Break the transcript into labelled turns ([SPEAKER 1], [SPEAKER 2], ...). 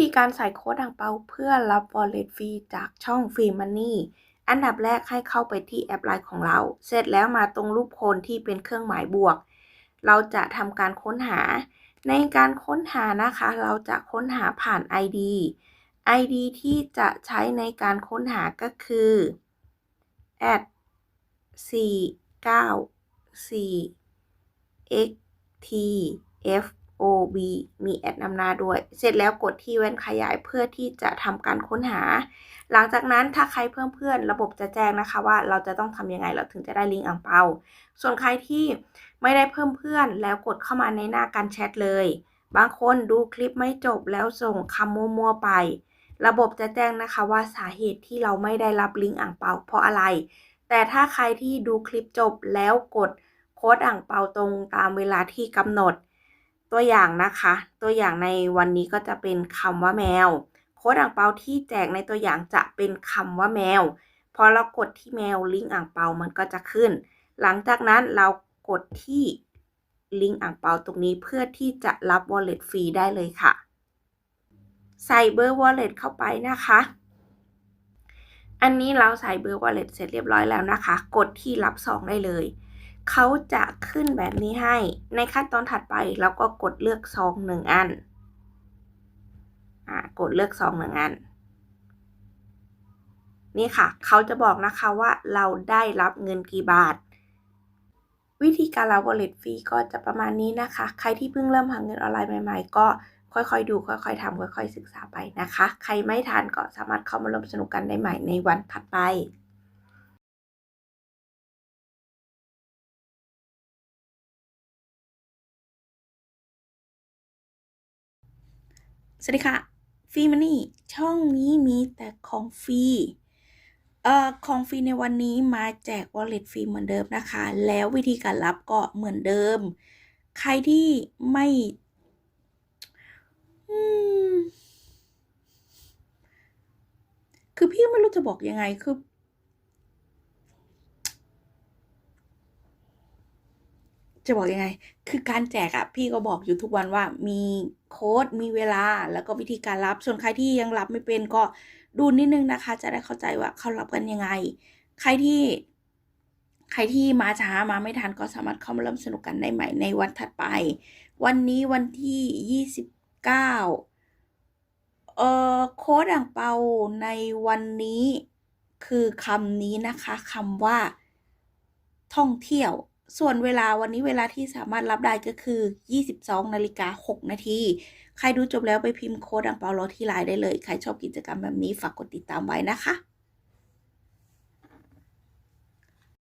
[SPEAKER 1] ธีการใส่โค้ดอ่างเปาเพื่อรับ wallet ฟรีจากช่อง Free Money อันดับแรกให้เข้าไปที่แอปไลน์ของเรา เสร็จแล้วมาตรงรูปโคนที่เป็นเครื่องหมายบวก เราจะทำการค้นหา ในการค้นหานะคะ เราจะค้นหาผ่าน ID ID ที่จะใช้ในการค้นหาก็คือ at 4 9 4 x t f o b มีแอดนำหน้าด้วย เสร็จแล้วกดที่แว่นขยายเพื่อที่จะทำการค้นหา หลังจากนั้นถ้าใครเพิ่มเพื่อนระบบจะแจ้งนะคะว่าเราจะต้องทำยังไงเราถึงจะได้ลิงก์อ่างเปา ส่วนใครที่ไม่ได้เพิ่มเพื่อนแล้วกดเข้ามาในหน้าการแชทเลย บางคนดูคลิปไม่จบแล้วส่งคำมั่วๆไป ระบบจะแจ้งนะคะว่าสาเหตุที่เราไม่ได้รับลิงก์อ่างเปา เพราะอะไร แต่ถ้าใครที่ดูคลิปจบแล้วกดโค้ดอ่างเปาตรงตามเวลาที่กำหนด ตัวอย่างนะคะ ตัวอย่างในวันนี้ก็จะเป็นคำว่าแมว โค้ดอ่างเปาที่แจกในตัวอย่างจะเป็นคำว่าแมว พอเรากดที่แมวลิงก์อ่างเปามันก็จะขึ้น หลังจากนั้นเรากดที่ลิงก์อ่างเปาตรงนี้เพื่อที่จะรับ wallet ฟรีได้เลยค่ะ ใส่เบอร์ wallet เข้าไปนะคะ อันนี้เราใส่เบอร์ wallet เสร็จเรียบร้อยแล้วนะคะ กดที่รับซองได้เลย เขาจะขึ้นแบบนี้ให้ ในขั้นตอนถัดไปเราก็กดเลือกซองหนึ่งอัน อ่ากดเลือกซองหนึ่งอัน นี่ค่ะ เขาจะบอกนะคะว่าเราได้รับเงินกี่บาท วิธีการรับ wallet ฟรีก็จะประมาณนี้นะคะ ใครที่เพิ่งเริ่มหาเงินออนไลน์ใหม่ ๆ ก็ค่อยๆ ดู ค่อยๆทำค่อยๆ ศึกษาไปนะคะ ใครไม่ทันก็สามารถเข้ามาร่วมสนุกกันได้ใหม่ในวันถัดไป สวัสดีค่ะฟรีมันนี่ช่องนี้มีแต่ของฟรีเอ่อของฟรีในวันนี้มาแจก wallet ฟรีเหมือนเดิมนะคะ แล้ววิธีการรับก็เหมือนเดิม ใครที่ไม่คือพี่ไม่รู้จะบอกยังไงคือ จะบอกยังไง คือการแจกอะพี่ก็บอกอยู่ทุกวันว่ามีโค้ดมีเวลาแล้วก็วิธีการรับ ส่วนใครที่ยังรับไม่เป็นก็ดูนิดนึงนะคะ จะได้เข้าใจว่าเขารับกันยังไง ใครที่ ใครที่มาช้ามาไม่ทันก็สามารถเข้ามาเริ่มสนุกกันได้ใหม่ในวันถัดไป วันนี้วันที่ยี่สิบเก้าเอ่อโค้ดอ่างเปาในวันนี้คือคำนี้นะคะคำว่า ท่องเที่ยว ส่วนเวลาวันนี้เวลาที่สามารถรับได้ก็คือ 22 นาฬิกา 6 นาที ใครดูจบแล้วไปพิมพ์โค้ดอังเปารอที่ไลน์ได้เลย ใครชอบกิจกรรมแบบนี้ฝากกดติดตามไว้นะคะ